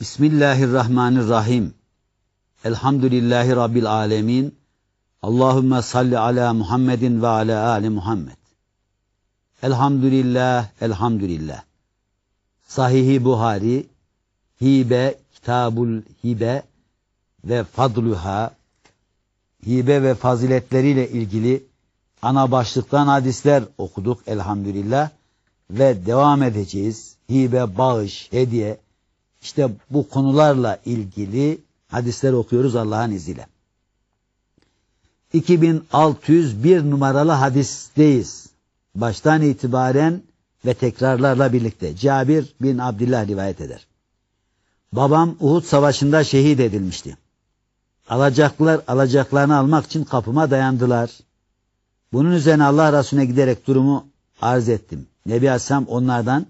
Bismillahirrahmanirrahim. Elhamdülillahi Rabbil alemin. Allahümme salli ala Muhammedin ve ala ali Muhammed. Elhamdülillah, elhamdülillah. Sahih-i Buhari, hibe, kitabul hibe ve fadluha, hibe ve faziletleriyle ilgili ana başlıktan hadisler okuduk elhamdülillah ve devam edeceğiz. Hibe, bağış, hediye, işte bu konularla ilgili hadisler okuyoruz Allah'ın izniyle. 2601 numaralı hadisteyiz. Baştan itibaren ve tekrarlarla birlikte Cabir bin Abdullah rivayet eder. Babam Uhud savaşında şehit edilmişti. Alacaklılar alacaklarını almak için kapıma dayandılar. Bunun üzerine Allah Resulüne giderek durumu arz ettim. Nebi Aleyhisselam onlardan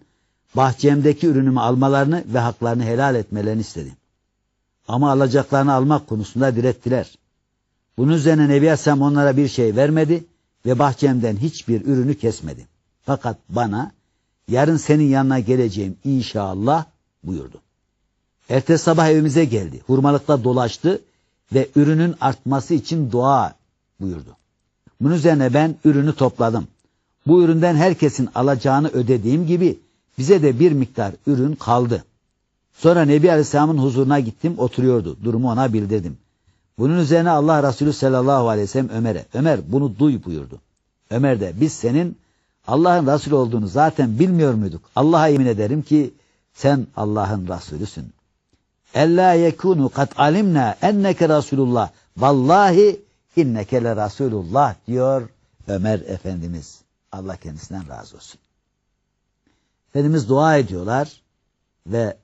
bahçemdeki ürünümü almalarını ve haklarını helal etmelerini istedim. Ama alacaklarını almak konusunda direttiler. Bunun üzerine Nebi Aleyhisselam onlara bir şey vermedi ve bahçemden hiçbir ürünü kesmedi. Fakat bana yarın senin yanına geleceğim inşallah buyurdu. Ertesi sabah evimize geldi. Hurmalıkta dolaştı ve ürünün artması için dua buyurdu. Bunun üzerine ben ürünü topladım. Bu üründen herkesin alacağını ödediğim gibi bize de bir miktar ürün kaldı. Sonra Nebi Aleyhisselam'ın huzuruna gittim oturuyordu. Durumu ona bildirdim. Bunun üzerine Allah Resulü sallallahu aleyhi ve sellem Ömer'e Ömer bunu duy buyurdu. Ömer de biz senin Allah'ın Resulü olduğunu zaten bilmiyor muyduk? Allah'a yemin ederim ki sen Allah'ın Resulüsün. Ella yekunu kat alimna enneke Resulullah. Vallahi inneke le Resulullah diyor Ömer Efendimiz. Allah kendisinden razı olsun. Efendimiz dua ediyorlar ve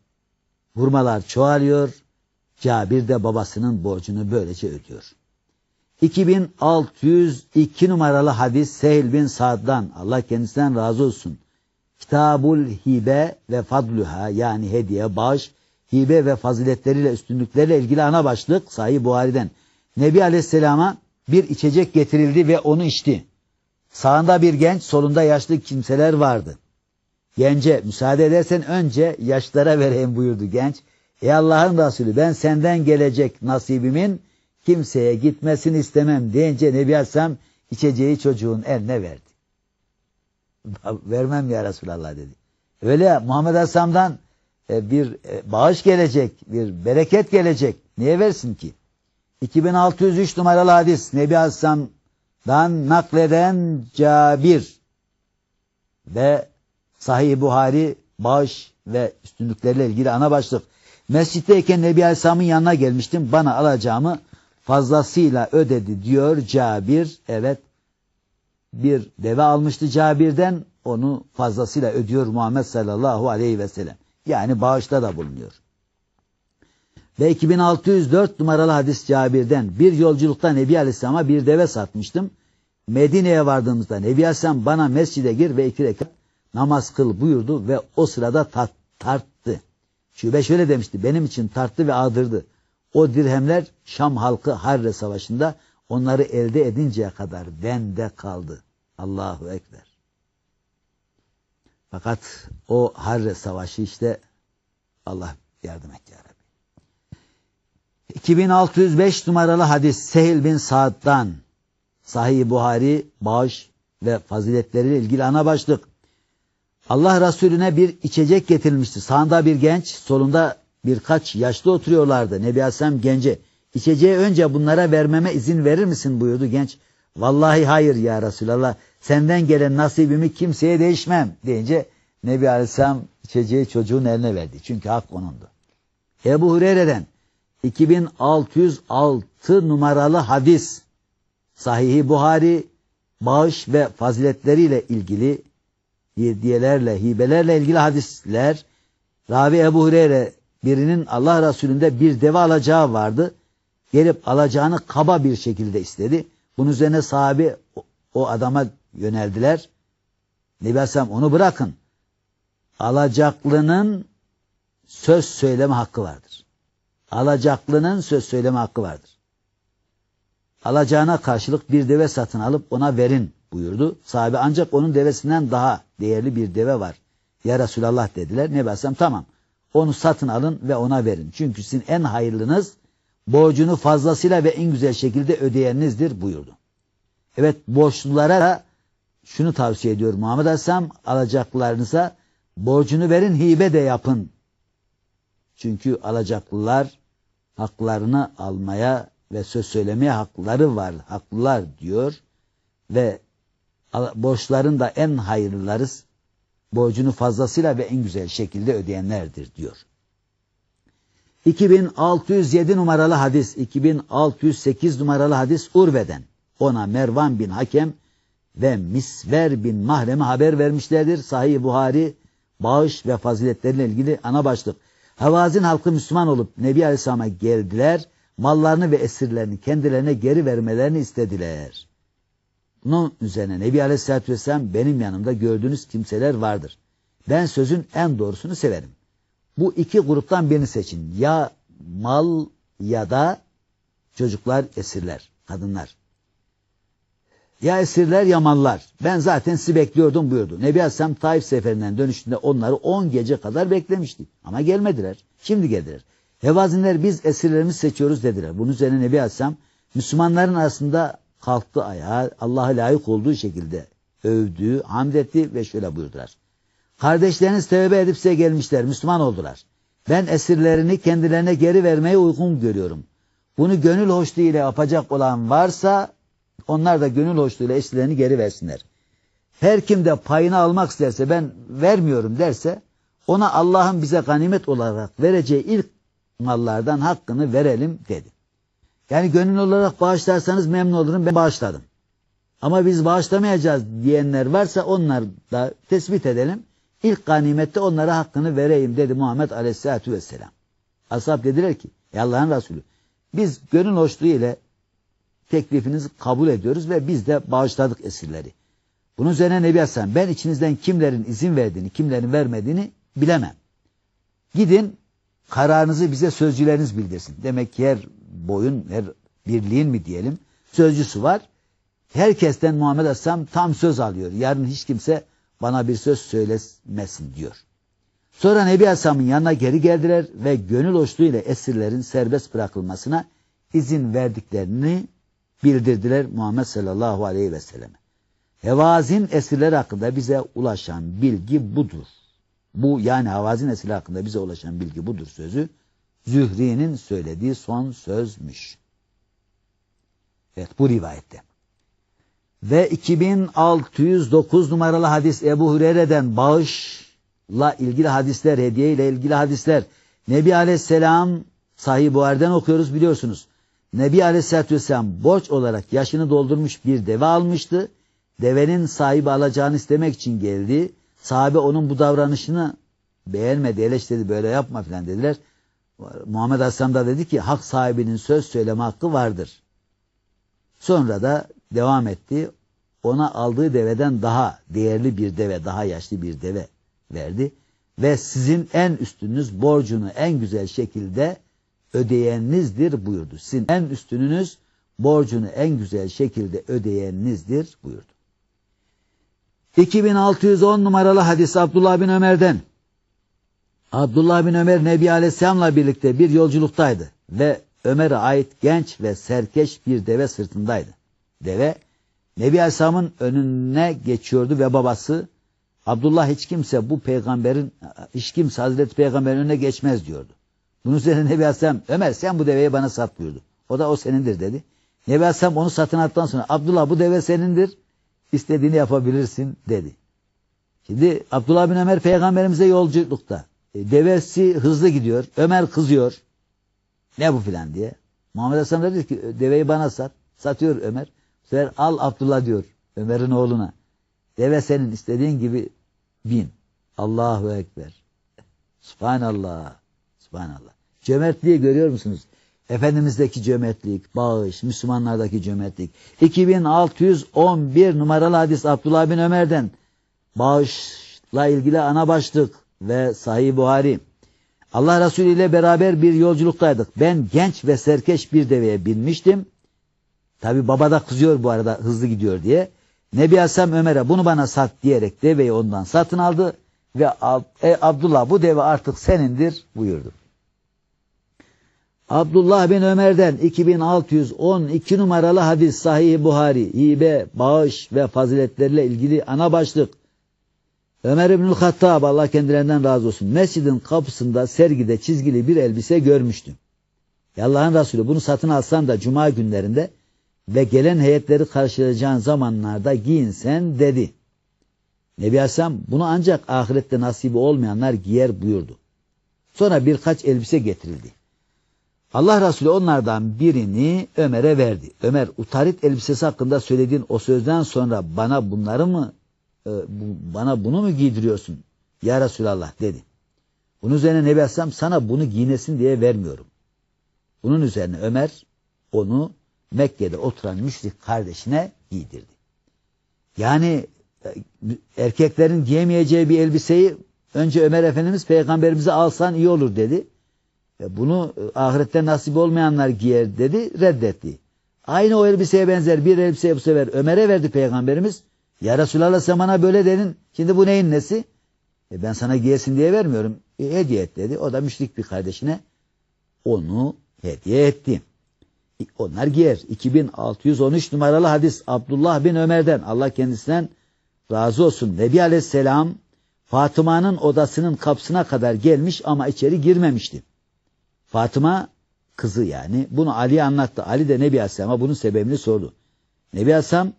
hurmalar çoğalıyor. Cabir de babasının borcunu böylece ödüyor. 2602 numaralı hadis Sehil bin Sa'd'dan Allah kendisinden razı olsun. Kitabul hibe ve fadluha yani hediye, bağış, hibe ve faziletleriyle üstünlükleriyle ilgili ana başlık Sahih Buhari'den. Nebi Aleyhisselam'a bir içecek getirildi ve onu içti. Sağında bir genç, solunda yaşlı kimseler vardı. Gence müsaade edersen önce yaşlara vereyim buyurdu genç. Ey Allah'ın Resulü ben senden gelecek nasibimin kimseye gitmesini istemem deyince Nebi Aleyhisselam içeceği çocuğun eline verdi. Vermem ya Resulallah dedi. Öyle Muhammed Aleyhisselam'dan e, bir e, bağış gelecek, bir bereket gelecek. Niye versin ki? 2603 numaralı hadis Nebi Aleyhisselam'dan nakleden Cabir ve Sahih Buhari bağış ve üstünlükleriyle ilgili ana başlık. Mescitteyken Nebi Aleyhisselam'ın yanına gelmiştim. Bana alacağımı fazlasıyla ödedi diyor Cabir. Evet bir deve almıştı Cabir'den onu fazlasıyla ödüyor Muhammed sallallahu aleyhi ve sellem. Yani bağışta da bulunuyor. Ve 2604 numaralı hadis Cabir'den bir yolculukta Nebi Aleyhisselam'a bir deve satmıştım. Medine'ye vardığımızda Nebi Aleyhisselam bana mescide gir ve iki rekat namaz kıl buyurdu ve o sırada tat, tarttı. Şube şöyle demişti benim için tarttı ve ağdırdı. O dirhemler Şam halkı Harre Savaşı'nda onları elde edinceye kadar bende kaldı. Allahu Ekber. Fakat o Harre Savaşı işte Allah yardım et ya Rabbi. 2605 numaralı hadis Sehil bin Sa'd'dan Sahih Buhari bağış ve faziletleriyle ilgili ana başlık. Allah Resulüne bir içecek getirilmişti. Sağında bir genç, solunda birkaç yaşlı oturuyorlardı. Nebi Aleyhisselam gence, içeceği önce bunlara vermeme izin verir misin buyurdu genç. Vallahi hayır ya Resulallah, senden gelen nasibimi kimseye değişmem deyince Nebi Aleyhisselam içeceği çocuğun eline verdi. Çünkü hak onundu. Ebu Hureyre'den 2606 numaralı hadis Sahih-i Buhari bağış ve faziletleriyle ilgili hediyelerle, hibelerle ilgili hadisler Ravi Ebu Hureyre birinin Allah Resulü'nde bir deve alacağı vardı. Gelip alacağını kaba bir şekilde istedi. Bunun üzerine sahabi o adama yöneldiler. Nebi Aleyhisselam onu bırakın. Alacaklının söz söyleme hakkı vardır. Alacaklının söz söyleme hakkı vardır. Alacağına karşılık bir deve satın alıp ona verin buyurdu. Sahabe ancak onun devesinden daha değerli bir deve var. Ya Resulallah dediler. Ne Aleyhisselam tamam Onu satın alın ve ona verin. Çünkü sizin en hayırlınız borcunu fazlasıyla ve en güzel şekilde ödeyeninizdir buyurdu. Evet borçlulara da şunu tavsiye ediyor Muhammed Aleyhisselam alacaklarınıza borcunu verin hibe de yapın. Çünkü alacaklılar haklarını almaya ve söz söylemeye hakları var, haklılar diyor ve borçların da en hayırlıları borcunu fazlasıyla ve en güzel şekilde ödeyenlerdir diyor. 2607 numaralı hadis, 2608 numaralı hadis Urve'den. Ona Mervan bin Hakem ve Misver bin Mahrem'e haber vermişlerdir. Sahih Buhari bağış ve faziletleriyle ilgili ana başlık. Havazin halkı Müslüman olup Nebi Aleyhisselam'a geldiler. Mallarını ve esirlerini kendilerine geri vermelerini istediler. Bunun üzerine Nebi Aleyhisselatü Vesselam benim yanımda gördüğünüz kimseler vardır. Ben sözün en doğrusunu severim. Bu iki gruptan birini seçin. Ya mal ya da çocuklar, esirler, kadınlar. Ya esirler ya mallar. Ben zaten sizi bekliyordum buyurdu. Nebi Aleyhisselam Taif seferinden dönüştüğünde onları 10 gece kadar beklemişti. Ama gelmediler. Şimdi geldiler. Hevazinler biz esirlerimizi seçiyoruz dediler. Bunun üzerine Nebi Aleyhisselam Müslümanların arasında kalktı ayağa Allah'a layık olduğu şekilde övdü, hamd etti ve şöyle buyurdular. Kardeşleriniz tövbe edip size gelmişler, Müslüman oldular. Ben esirlerini kendilerine geri vermeyi uygun görüyorum. Bunu gönül hoşluğu ile yapacak olan varsa onlar da gönül hoşluğu ile esirlerini geri versinler. Her kim de payını almak isterse ben vermiyorum derse ona Allah'ın bize ganimet olarak vereceği ilk mallardan hakkını verelim dedi. Yani gönül olarak bağışlarsanız memnun olurum ben bağışladım. Ama biz bağışlamayacağız diyenler varsa onlar da tespit edelim. İlk ganimette onlara hakkını vereyim dedi Muhammed Aleyhisselatü Vesselam. Ashab dediler ki Allah'ın Resulü biz gönül hoşluğu ile teklifinizi kabul ediyoruz ve biz de bağışladık esirleri. Bunun üzerine Nebi Hasan ben içinizden kimlerin izin verdiğini kimlerin vermediğini bilemem. Gidin kararınızı bize sözcüleriniz bildirsin. Demek ki her boyun, her birliğin mi diyelim sözcüsü var. Herkesten Muhammed Aleyhisselam tam söz alıyor. Yarın hiç kimse bana bir söz söylemesin diyor. Sonra Nebi Aleyhisselam'ın yanına geri geldiler ve gönül hoşluğu ile esirlerin serbest bırakılmasına izin verdiklerini bildirdiler Muhammed sallallahu aleyhi ve selleme. Hevazin esirler hakkında bize ulaşan bilgi budur. Bu yani Havazin esirler hakkında bize ulaşan bilgi budur sözü Zühri'nin söylediği son sözmüş. Evet bu rivayette. Ve 2609 numaralı hadis Ebu Hureyre'den bağışla ilgili hadisler, hediye ile ilgili hadisler. Nebi Aleyhisselam Sahih Buhar'den okuyoruz biliyorsunuz. Nebi Aleyhisselatü Vesselam borç olarak yaşını doldurmuş bir deve almıştı. Devenin sahibi alacağını istemek için geldi. Sahabe onun bu davranışını beğenmedi, eleştirdi böyle yapma filan dediler. Muhammed Aleyhisselam da dedi ki hak sahibinin söz söyleme hakkı vardır. Sonra da devam etti. Ona aldığı deveden daha değerli bir deve, daha yaşlı bir deve verdi. Ve sizin en üstünüz borcunu en güzel şekilde ödeyeninizdir buyurdu. Sizin en üstününüz borcunu en güzel şekilde ödeyeninizdir buyurdu. 2610 numaralı hadis Abdullah bin Ömer'den. Abdullah bin Ömer Nebi Aleyhisselam'la birlikte bir yolculuktaydı ve Ömer'e ait genç ve serkeş bir deve sırtındaydı. Deve Nebi Aleyhisselam'ın önüne geçiyordu ve babası Abdullah hiç kimse bu peygamberin hiç kimse Hazreti Peygamber'in önüne geçmez diyordu. Bunun üzerine Nebi Aleyhisselam Ömer sen bu deveyi bana sat buyurdu. O da o senindir dedi. Nebi Aleyhisselam onu satın aldıktan sonra Abdullah bu deve senindir istediğini yapabilirsin dedi. Şimdi Abdullah bin Ömer peygamberimize yolculukta. E, devesi hızlı gidiyor. Ömer kızıyor. Ne bu filan diye. Muhammed Hasan dedi ki deveyi bana sat. Satıyor Ömer. Sefer al Abdullah diyor Ömer'in oğluna. Deve senin istediğin gibi bin. Allahu Ekber. Subhanallah. Subhanallah. Cömertliği görüyor musunuz? Efendimiz'deki cömertlik, bağış, Müslümanlardaki cömertlik. 2611 numaralı hadis Abdullah bin Ömer'den. Bağışla ilgili ana başlık ve Sahih Buhari. Allah Resulü ile beraber bir yolculuktaydık. Ben genç ve serkeş bir deveye binmiştim. Tabi baba da kızıyor bu arada hızlı gidiyor diye. Nebi Aleyhisselam Ömer'e bunu bana sat diyerek deveyi ondan satın aldı. ve e, Abdullah bu deve artık senindir buyurdu. Abdullah bin Ömer'den 2612 numaralı hadis Sahih Buhari, hibe, bağış ve faziletleriyle ilgili ana başlık. Ömer İbnül Hattab Allah kendilerinden razı olsun. Mescidin kapısında sergide çizgili bir elbise görmüştüm. Allah'ın Resulü bunu satın alsan da cuma günlerinde ve gelen heyetleri karşılayacağın zamanlarda giyinsen dedi. Nebi Aleyhisselam bunu ancak ahirette nasibi olmayanlar giyer buyurdu. Sonra birkaç elbise getirildi. Allah Resulü onlardan birini Ömer'e verdi. Ömer utarit elbisesi hakkında söylediğin o sözden sonra bana bunları mı e, bu- bana bunu mu giydiriyorsun ya Resulallah dedi. Bunun üzerine Nebi Aleyhisselam sana bunu giyinesin diye vermiyorum. Bunun üzerine Ömer onu Mekke'de oturan müşrik kardeşine giydirdi. Yani e, erkeklerin giyemeyeceği bir elbiseyi önce Ömer Efendimiz peygamberimize alsan iyi olur dedi. E, Bunu e, ahirette nasip olmayanlar giyer dedi reddetti. Aynı o elbiseye benzer bir elbise bu sefer Ömer'e verdi peygamberimiz. Ya Resulallah sen bana böyle dedin. Şimdi bu neyin nesi? E ben sana giyesin diye vermiyorum. E, hediye et dedi. O da müşrik bir kardeşine onu hediye etti. E, Onlar giyer. 2613 numaralı hadis Abdullah bin Ömer'den Allah kendisinden razı olsun. Nebi Aleyhisselam Fatıma'nın odasının kapısına kadar gelmiş ama içeri girmemişti. Fatıma kızı yani bunu Ali'ye anlattı. Ali de Nebi Aleyhisselam'a bunun sebebini sordu. Nebi Aleyhisselam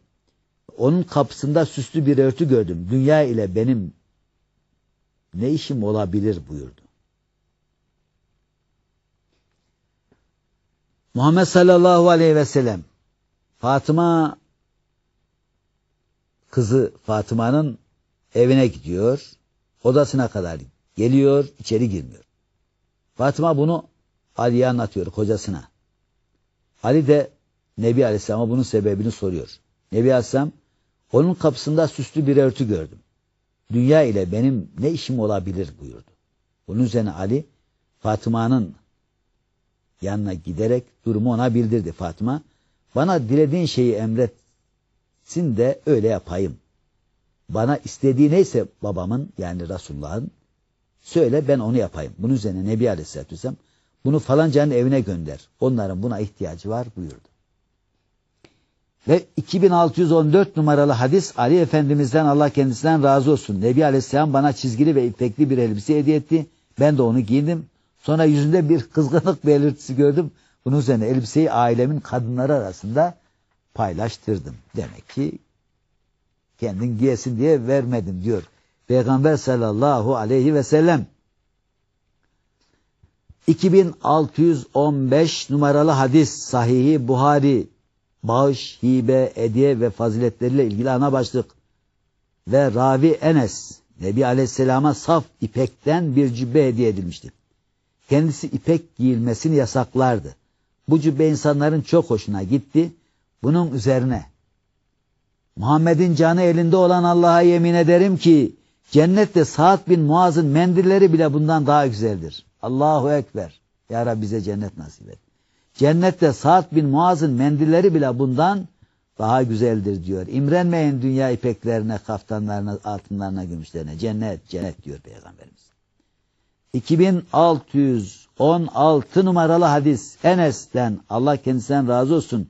onun kapısında süslü bir örtü gördüm. Dünya ile benim ne işim olabilir buyurdu. Muhammed sallallahu aleyhi ve sellem Fatıma kızı Fatıma'nın evine gidiyor. Odasına kadar geliyor, içeri girmiyor. Fatıma bunu Ali'ye anlatıyor kocasına. Ali de Nebi Aleyhisselam'a bunun sebebini soruyor. Nebi Aleyhisselam onun kapısında süslü bir örtü gördüm. Dünya ile benim ne işim olabilir buyurdu. Bunun üzerine Ali Fatıma'nın yanına giderek durumu ona bildirdi. Fatıma bana dilediğin şeyi emretsin de öyle yapayım. Bana istediği neyse babamın yani Resulullah'ın söyle ben onu yapayım. Bunun üzerine Nebi Aleyhisselatü Vesselam bunu falancanın evine gönder. Onların buna ihtiyacı var buyurdu. Ve 2614 numaralı hadis Ali Efendimiz'den Allah kendisinden razı olsun. Nebi Aleyhisselam bana çizgili ve ipekli bir elbise hediye etti. Ben de onu giyindim. Sonra yüzünde bir kızgınlık belirtisi gördüm. Bunun üzerine elbiseyi ailemin kadınları arasında paylaştırdım. Demek ki kendin giyesin diye vermedim diyor. Peygamber sallallahu aleyhi ve sellem. 2615 numaralı hadis sahihi Buhari bağış, hibe, hediye ve faziletleriyle ilgili ana başlık. Ve ravi Enes, Nebi Aleyhisselam'a saf ipekten bir cübbe hediye edilmişti. Kendisi ipek giyilmesini yasaklardı. Bu cübbe insanların çok hoşuna gitti. Bunun üzerine Muhammed'in canı elinde olan Allah'a yemin ederim ki cennette Sa'd bin Muaz'ın mendilleri bile bundan daha güzeldir. Allahu Ekber. Ya Rabbi bize cennet nasip et. Cennette Sa'd bin Muaz'ın mendilleri bile bundan daha güzeldir diyor. İmrenmeyin dünya ipeklerine, kaftanlarına, altınlarına, gümüşlerine. Cennet, cennet diyor Peygamberimiz. 2616 numaralı hadis Enes'ten Allah kendisinden razı olsun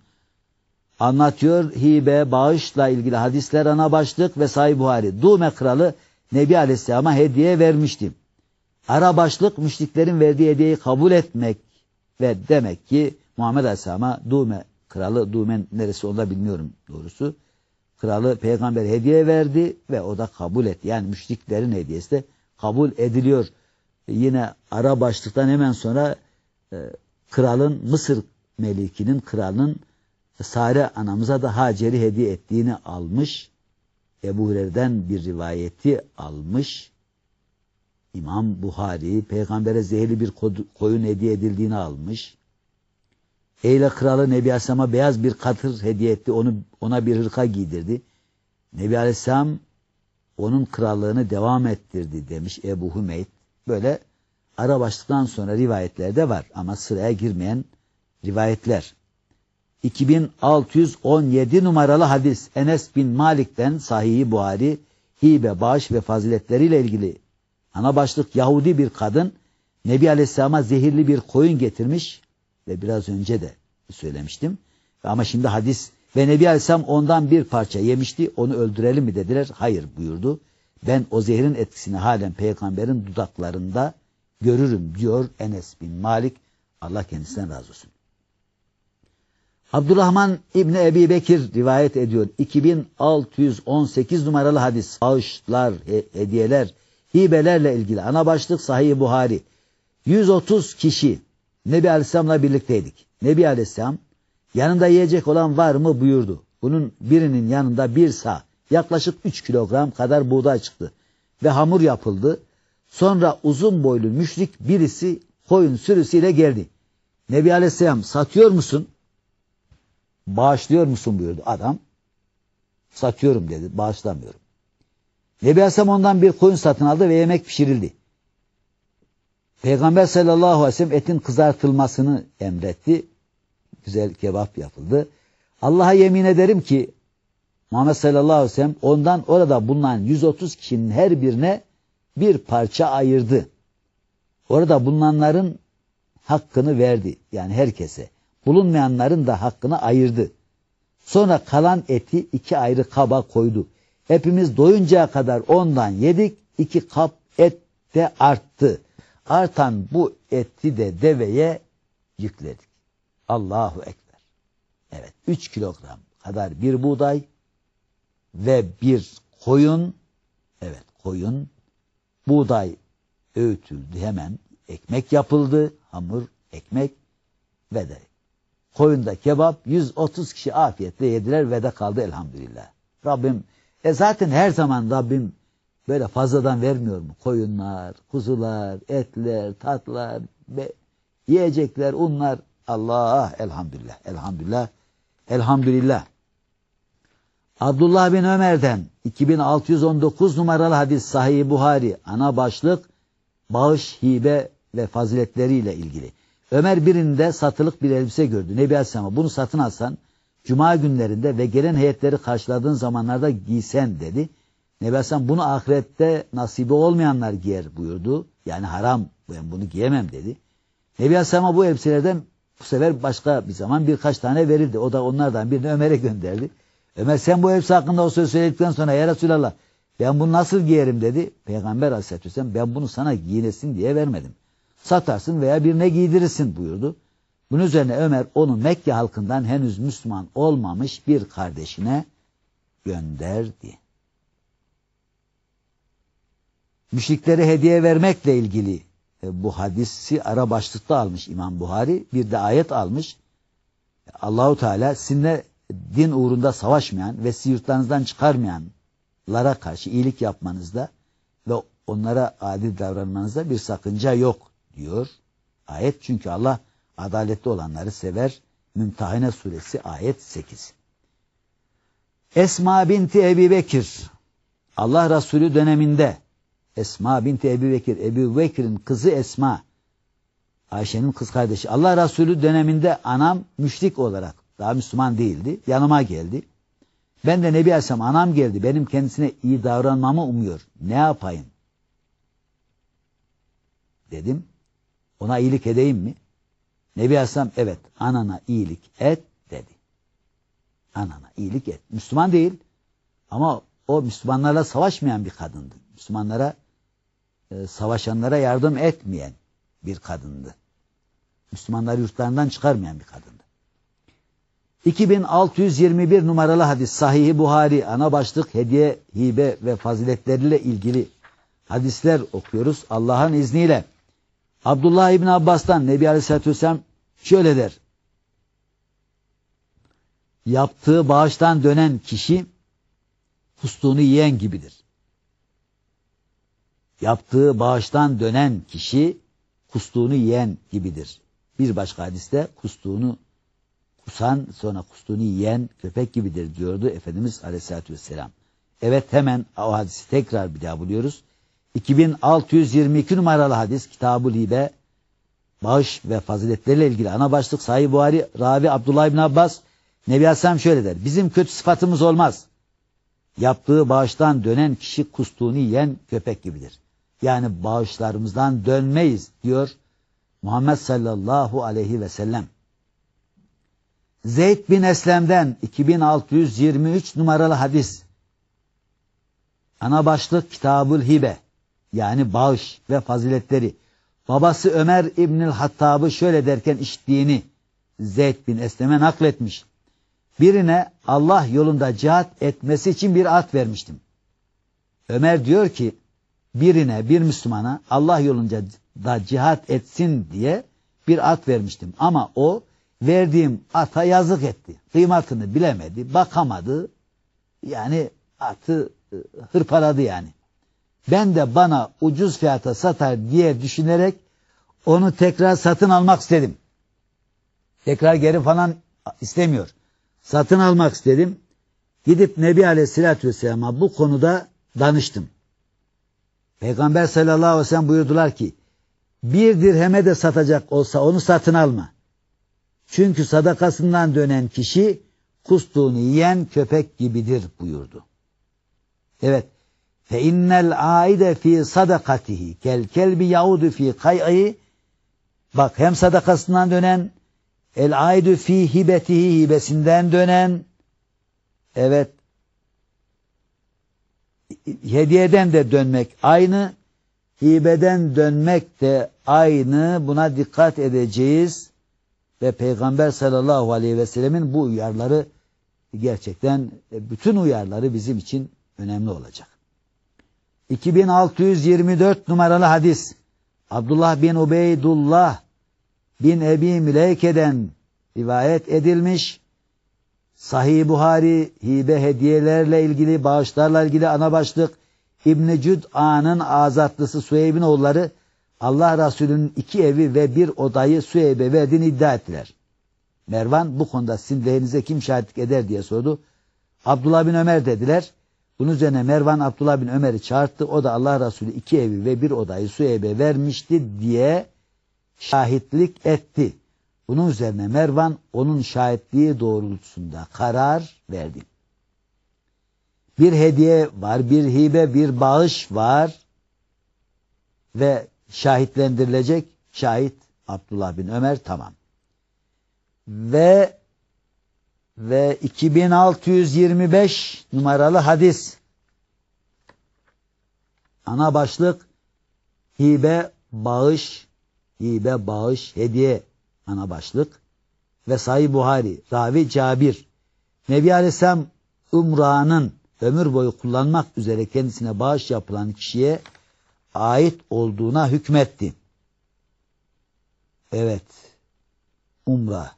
anlatıyor. Hibe, bağışla ilgili hadisler ana başlık ve Sahih Buhari. Dume kralı Nebi Aleyhisselam'a hediye vermişti. Ara başlık müşriklerin verdiği hediyeyi kabul etmek ve demek ki Muhammed Aleyhisselam'a Dume kralı, Dume neresi onu da bilmiyorum doğrusu. Kralı peygamber hediye verdi ve o da kabul etti. Yani müşriklerin hediyesi de kabul ediliyor. Yine ara başlıktan hemen sonra e, kralın Mısır melikinin kralın Sare anamıza da Hacer'i hediye ettiğini almış. Ebu Hurer'den bir rivayeti almış. İmam Buhari peygambere zehirli bir koyun hediye edildiğini almış. Eyle kralı Nebi Aleyhisselam'a beyaz bir katır hediye etti. Onu, ona bir hırka giydirdi. Nebi Aleyhisselam onun krallığını devam ettirdi demiş Ebu Hümeyt. Böyle ara başlıktan sonra rivayetlerde var ama sıraya girmeyen rivayetler. 2617 numaralı hadis Enes bin Malik'ten Sahih-i Buhari hibe, bağış ve faziletleriyle ilgili Ana başlık Yahudi bir kadın Nebi Aleyhisselam'a zehirli bir koyun getirmiş ve biraz önce de söylemiştim. Ama şimdi hadis ve Nebi Aleyhisselam ondan bir parça yemişti onu öldürelim mi dediler. Hayır buyurdu. Ben o zehrin etkisini halen peygamberin dudaklarında görürüm diyor Enes bin Malik. Allah kendisinden razı olsun. Abdurrahman İbni Ebi Bekir rivayet ediyor. 2618 numaralı hadis. Bağışlar, hediyeler, hibelerle ilgili ana başlık Sahih Buhari. 130 kişi Nebi Aleyhisselam'la birlikteydik. Nebi Aleyhisselam yanında yiyecek olan var mı buyurdu. Bunun birinin yanında bir sağ yaklaşık 3 kilogram kadar buğday çıktı ve hamur yapıldı. Sonra uzun boylu müşrik birisi koyun sürüsüyle geldi. Nebi Aleyhisselam satıyor musun? Bağışlıyor musun buyurdu adam. Satıyorum dedi bağışlamıyorum. Nebi Aleyhisselam ondan bir koyun satın aldı ve yemek pişirildi. Peygamber sallallahu aleyhi ve sellem etin kızartılmasını emretti. Güzel kebap yapıldı. Allah'a yemin ederim ki Muhammed sallallahu aleyhi ve sellem ondan orada bulunan 130 kişinin her birine bir parça ayırdı. Orada bulunanların hakkını verdi. Yani herkese. Bulunmayanların da hakkını ayırdı. Sonra kalan eti iki ayrı kaba koydu. Hepimiz doyuncaya kadar ondan yedik. iki kap et de arttı. Artan bu eti de deveye yükledik. Allahu Ekber. Evet 3 kilogram kadar bir buğday ve bir koyun evet koyun buğday öğütüldü hemen ekmek yapıldı hamur ekmek ve de koyunda kebap 130 kişi afiyetle yediler ve de kaldı elhamdülillah. Rabbim e zaten her zaman Rabbim böyle fazladan vermiyor mu? Koyunlar, kuzular, etler, tatlar, yiyecekler, unlar. Allah elhamdülillah, elhamdülillah, elhamdülillah. Abdullah bin Ömer'den 2619 numaralı hadis Sahih Buhari ana başlık bağış, hibe ve faziletleriyle ilgili. Ömer birinde satılık bir elbise gördü. Nebi Aleyhisselam'a bunu satın alsan cuma günlerinde ve gelen heyetleri karşıladığın zamanlarda giysen dedi. Nebi Aleyhisselam bunu ahirette nasibi olmayanlar giyer buyurdu. Yani haram ben bunu giyemem dedi. Nebi Aleyhisselam'a bu elbiselerden bu sefer başka bir zaman birkaç tane verildi. O da onlardan birini Ömer'e gönderdi. Ömer sen bu elbise hakkında o söz söyledikten sonra ya Resulallah ben bunu nasıl giyerim dedi. Peygamber aleyhissalatü vesselam ben bunu sana giyinesin diye vermedim. Satarsın veya birine giydirirsin buyurdu. Bunun üzerine Ömer onu Mekke halkından henüz Müslüman olmamış bir kardeşine gönderdi. Müşriklere hediye vermekle ilgili e, bu hadisi ara başlıkta almış İmam Buhari. Bir de ayet almış. Allahu Teala sizinle din uğrunda savaşmayan ve yurtlarınızdan çıkarmayanlara karşı iyilik yapmanızda ve onlara adil davranmanızda bir sakınca yok diyor. Ayet çünkü Allah adaletli olanları sever. Mümtehine suresi ayet 8. Esma binti Ebi Bekir Allah Resulü döneminde Esma binti Ebi Bekir, Ebu Bekir'in kızı Esma Ayşe'nin kız kardeşi. Allah Resulü döneminde anam müşrik olarak daha Müslüman değildi. Yanıma geldi. Ben de Nebi Aleyhisselam anam geldi. Benim kendisine iyi davranmamı umuyor. Ne yapayım? Dedim. Ona iyilik edeyim mi? Nebi Aleyhisselam evet anana iyilik et dedi. Anana iyilik et. Müslüman değil ama o Müslümanlarla savaşmayan bir kadındı. Müslümanlara e, savaşanlara yardım etmeyen bir kadındı. Müslümanları yurtlarından çıkarmayan bir kadındı. 2621 numaralı hadis Sahih-i Buhari ana başlık hediye, hibe ve faziletleriyle ilgili hadisler okuyoruz Allah'ın izniyle. Abdullah İbni Abbas'tan Nebi Aleyhisselatü Vesselam şöyle der. Yaptığı bağıştan dönen kişi kustuğunu yiyen gibidir. Yaptığı bağıştan dönen kişi kustuğunu yiyen gibidir. Bir başka hadiste kustuğunu kusan sonra kustuğunu yiyen köpek gibidir diyordu Efendimiz Aleyhisselatü Vesselam. Evet hemen o hadisi tekrar bir daha buluyoruz. 2622 numaralı hadis Kitab-ı Libe bağış ve faziletleriyle ilgili ana başlık Sahih Buhari Ravi Abdullah İbn Abbas Nebi Aleyhisselam şöyle der. Bizim kötü sıfatımız olmaz. Yaptığı bağıştan dönen kişi kustuğunu yiyen köpek gibidir. Yani bağışlarımızdan dönmeyiz diyor Muhammed sallallahu aleyhi ve sellem. Zeyd bin Eslem'den 2623 numaralı hadis. Ana başlık Kitabul Hibe yani bağış ve faziletleri. Babası Ömer İbnül Hattab'ı şöyle derken işittiğini Zeyd bin Eslem'e nakletmiş. Birine Allah yolunda cihat etmesi için bir at vermiştim. Ömer diyor ki birine bir Müslümana Allah yolunda da cihat etsin diye bir at vermiştim. Ama o verdiğim ata yazık etti. Kıymatını bilemedi, bakamadı. Yani atı e, hırpaladı yani. Ben de bana ucuz fiyata satar diye düşünerek onu tekrar satın almak istedim. Tekrar geri falan istemiyor. Satın almak istedim. Gidip Nebi Aleyhisselatü Vesselam'a bu konuda danıştım. Peygamber sallallahu aleyhi ve sellem buyurdular ki bir dirheme de satacak olsa onu satın alma. Çünkü sadakasından dönen kişi kustuğunu yiyen köpek gibidir buyurdu. Evet. Fe innel aide fi sadakatihi kel kelbi yaudu fi kay'i Bak hem sadakasından dönen el aidu fi hibetihi hibesinden dönen evet hediyeden de dönmek aynı hibeden dönmek de aynı buna dikkat edeceğiz ve Peygamber sallallahu aleyhi ve sellemin bu uyarları gerçekten e, bütün uyarları bizim için önemli olacak. 2624 numaralı hadis Abdullah bin Ubeydullah bin Ebi Müleyke'den rivayet edilmiş. Sahih Buhari hibe hediyelerle ilgili bağışlarla ilgili ana başlık İbn-i Cüd'a'nın azatlısı Süheyb'in oğulları Allah Resulü'nün iki evi ve bir odayı Süheyb'e verdiğini iddia ettiler. Mervan bu konuda sizin lehinize kim şahitlik eder diye sordu. Abdullah bin Ömer dediler. Bunun üzerine Mervan Abdullah bin Ömer'i çağırttı. O da Allah Resulü iki evi ve bir odayı Süheyb'e vermişti diye şahitlik etti. Bunun üzerine Mervan onun şahitliği doğrultusunda karar verdi. Bir hediye var, bir hibe, bir bağış var ve şahitlendirilecek şahit Abdullah bin Ömer tamam. Ve ve 2625 numaralı hadis. Ana başlık hibe, bağış, hibe, bağış, hediye ana başlık ve Sahih Buhari, Ravi Cabir. Nebi Aleyhisselam umranın ömür boyu kullanmak üzere kendisine bağış yapılan kişiye ait olduğuna hükmetti. Evet. Umra.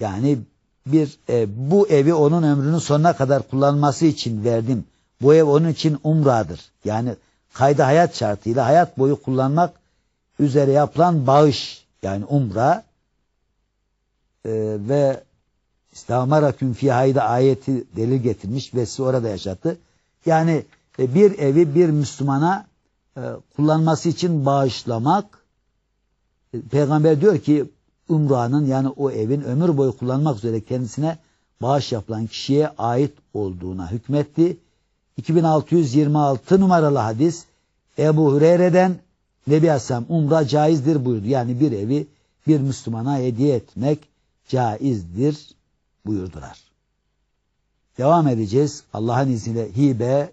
Yani bir e, bu evi onun ömrünün sonuna kadar kullanması için verdim. Bu ev onun için umradır. Yani kayda hayat şartıyla hayat boyu kullanmak üzere yapılan bağış yani umra e, ve İstamaraküm fihayda ayeti delil getirmiş ve sizi orada yaşattı. Yani e, bir evi bir Müslümana e, kullanması için bağışlamak e, Peygamber diyor ki umranın yani o evin ömür boyu kullanmak üzere kendisine bağış yapılan kişiye ait olduğuna hükmetti. 2626 numaralı hadis Ebu Hureyre'den Nebi Aleyhisselam umra caizdir buyurdu. Yani bir evi bir Müslümana hediye etmek caizdir buyurdular. Devam edeceğiz. Allah'ın izniyle hibe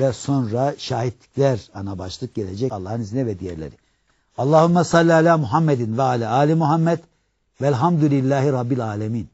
ve sonra şahitlikler ana başlık gelecek. Allah'ın izniyle ve diğerleri. Allahümme salli ala Muhammedin ve ala ali Muhammed velhamdülillahi rabbil alemin.